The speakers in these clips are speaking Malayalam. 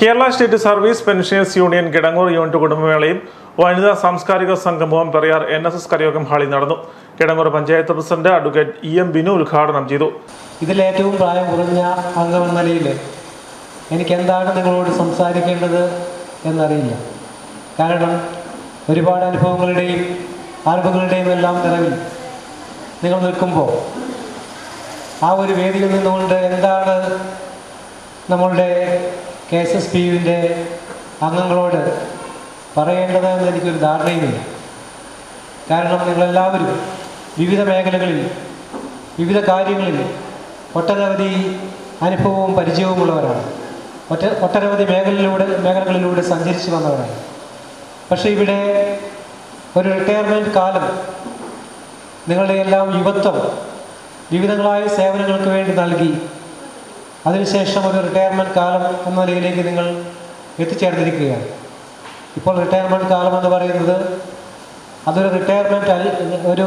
Kerala state service pensioners union Kidangoor unit കുടുംബമേളയും വനിതാ സാംസ്കാരിക സംഗമവും പെരിയാർ എൻ എസ് എസ് കരയോഗം ഹാളിൽ നടന്നു. Kidangoor panchayat president advocate E M Binu ഉദ്ഘാടനം ചെയ്തു. ഇതിലേറ്റവും പ്രായം കുറഞ്ഞ അംഗമെന്ന നിലയിൽ എനിക്ക് എന്താണ് നിങ്ങളോട് സംസാരിക്കേണ്ടത് എന്നറിയില്ല. കാരണം ഒരുപാട് അനുഭവങ്ങളുടെയും അറിവുകളുടെയും എല്ലാം നിറവിൽ നിങ്ങൾ നിൽക്കുമ്പോൾ ആ ഒരു വേദിയിൽ നിന്നുകൊണ്ട് എന്താണ് നമ്മളുടെ കെ എസ് എസ് പി യുവിന്റെ അംഗങ്ങളോട് പറയേണ്ടതെന്ന് എനിക്കൊരു ധാരണയുമില്ല. കാരണം നിങ്ങളെല്ലാവരും വിവിധ മേഖലകളിൽ വിവിധ കാര്യങ്ങളിൽ ഒട്ടനവധി അനുഭവവും പരിചയവുമുള്ളവരാണ്. ഒറ്റ ഒട്ടനവധി മേഖലയിലൂടെ മേഖലകളിലൂടെ സഞ്ചരിച്ചു വന്നവരാണ്. പക്ഷേ ഇവിടെ ഒരു റിട്ടയർമെന്റ് കാലം നിങ്ങളുടെ എല്ലാം യുവത്വം വിവിധങ്ങളായ സേവനങ്ങൾക്ക് വേണ്ടി നൽകി അതിനുശേഷം ഒരു റിട്ടയർമെന്റ് കാലം എന്ന നിലയിലേക്ക് നിങ്ങൾ എത്തിച്ചേർന്നിരിക്കുകയാണ്. ഇപ്പോൾ റിട്ടയർമെന്റ് കാലം എന്ന് പറയുന്നത് അതൊരു റിട്ടയർമെന്റ് അല്ല ഒരു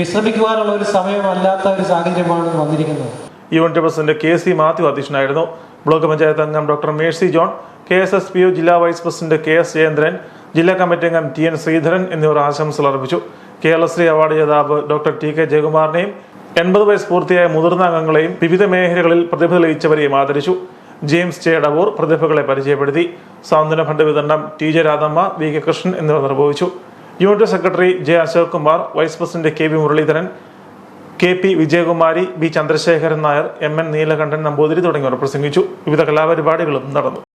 വിശ്രമിക്കുവാനുള്ള ഒരു സമയമല്ലാത്ത ഒരു സാഹചര്യമാണ് വന്നിരിക്കുന്നത്. Unit president K C Mathew അധ്യക്ഷനായിരുന്നു. ബ്ലോക്ക് പഞ്ചായത്ത് അംഗം doctor Mercy John K S S P U ജില്ലാ vice president K S Jayendran ജില്ലാ കമ്മിറ്റി അംഗം ടി എൻ ശ്രീധരൻ എന്നിവർ ആശംസകൾ അർപ്പിച്ചു. കേരളശ്രീ അവാർഡ് ജേതാവ് ഡോക്ടർ ടി കെ ജയകുമാറിനെയും എൺപത് വയസ്സ് പൂർത്തിയായ മുതിർന്ന അംഗങ്ങളെയും വിവിധ മേഖലകളിൽ പ്രതിഭ തെളിയിച്ചവരെയും ആദരിച്ചു. ജെയിംസ് ചേടവൂർ പ്രതിഭകളെ പരിചയപ്പെടുത്തി. സാന്ത്വന ഫണ്ട് വിതരണം T J Radhamma V K Krishnan എന്നിവർ നിർവഹിച്ചു. Unit secretary J Ashok Kumar vice president K V Muraleedharan K P Vijayakumari B Chandrasekharan Nair M N Neelakandan Namboothiri തുടങ്ങിയവർ പ്രസംഗിച്ചു. വിവിധ കലാപരിപാടികളും നടന്നു.